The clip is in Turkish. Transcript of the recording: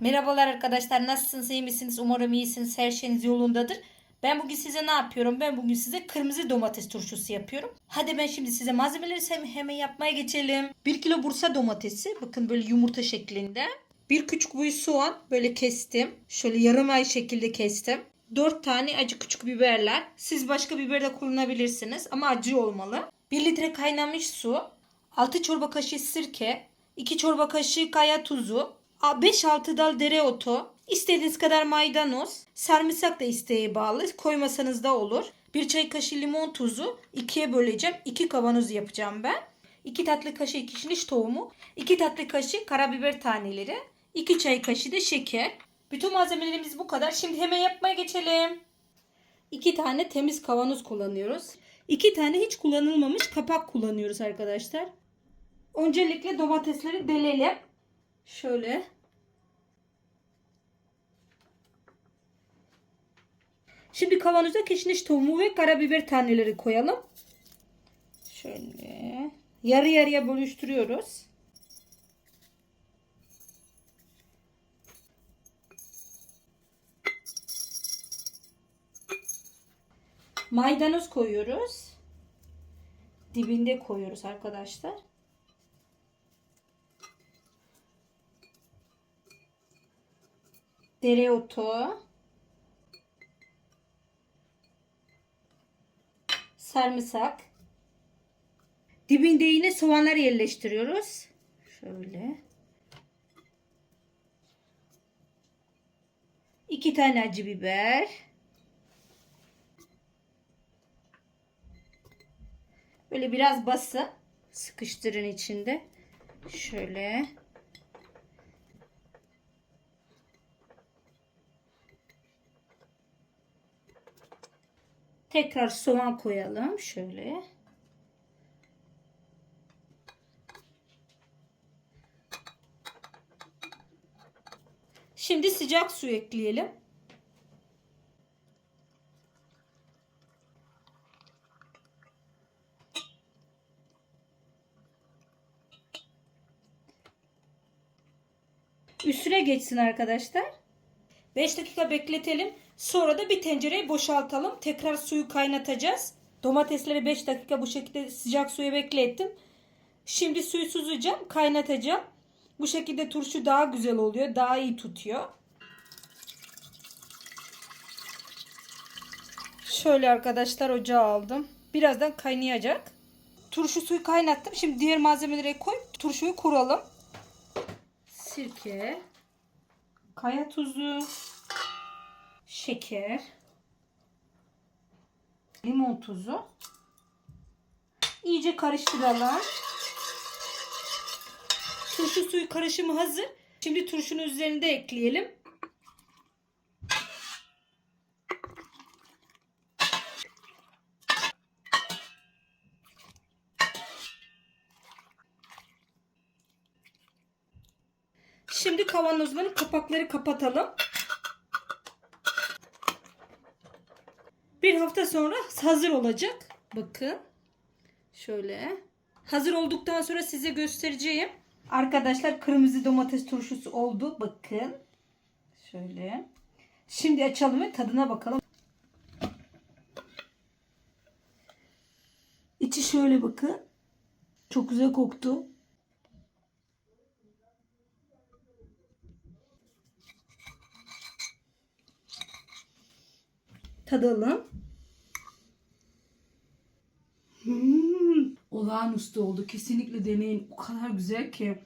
Merhabalar arkadaşlar nasılsınız iyi misiniz umarım iyisiniz her şeyiniz yolundadır. Ben bugün size ne yapıyorum? Ben bugün size kırmızı domates turşusu yapıyorum. Hadi ben şimdi size malzemeleri hem- hemen yapmaya geçelim. 1 kilo Bursa domatesi bakın böyle yumurta şeklinde. Bir küçük boy soğan böyle kestim. Şöyle yarım ay şekilde kestim. 4 tane acı küçük biberler. Siz başka biber de kullanabilirsiniz ama acı olmalı. 1 litre kaynamış su. 6 çorba kaşığı sirke. 2 çorba kaşığı kaya tuzu. 5-6 dal dereotu, istediğiniz kadar maydanoz, sarımsak da isteğe bağlı, koymasanız da olur. 1 çay kaşığı limon tuzu, ikiye böleceğim. 2 kavanoz yapacağım ben. 2 tatlı kaşığı kişniş tohumu, 2 tatlı kaşığı karabiber taneleri, 2 çay kaşığı da şeker. Bütün malzemelerimiz bu kadar. Şimdi hemen yapmaya geçelim. 2 tane temiz kavanoz kullanıyoruz. 2 tane hiç kullanılmamış kapak kullanıyoruz arkadaşlar. Öncelikle domatesleri delelim. Şöyle. Şimdi kavanoza kişniş tohumu ve karabiber taneleri koyalım. Şöyle. Yarı yarıya bölüştürüyoruz. Maydanoz koyuyoruz. Dibinde koyuyoruz arkadaşlar. Dereotu, sarımsak. Dibinde yine soğanlar yerleştiriyoruz. Şöyle. İki tane acı biber. Böyle biraz bası sıkıştırın içinde. Şöyle. Tekrar soğan koyalım. Şöyle. Şimdi sıcak su ekleyelim. Üstüne geçsin arkadaşlar. 5 dakika bekletelim. Sonra da bir tencereye boşaltalım. Tekrar suyu kaynatacağız. Domatesleri 5 dakika bu şekilde sıcak suya beklettim. Şimdi suyu süzeceğim, kaynatacağım. Bu şekilde turşu daha güzel oluyor, daha iyi tutuyor. Şöyle arkadaşlar ocağa aldım. Birazdan kaynayacak. Turşu suyu kaynattım. Şimdi diğer malzemeleri koy. Turşuyu kuralım. Sirke, kaya tuzu, şeker, limon tuzu. İyice karıştıralım. Turşu suyu karışımı hazır. Şimdi turşunun üzerinde ekleyelim. Şimdi kavanozların kapakları kapatalım. Bir hafta sonra hazır olacak. Bakın. Şöyle. Hazır olduktan sonra size göstereceğim. Arkadaşlar kırmızı domates turşusu oldu. Bakın. Şöyle. Şimdi açalım ve tadına bakalım. İçi şöyle bakın. Çok güzel koktu. Tadalım. Hmm, olağanüstü oldu. Kesinlikle deneyin. O kadar güzel ki.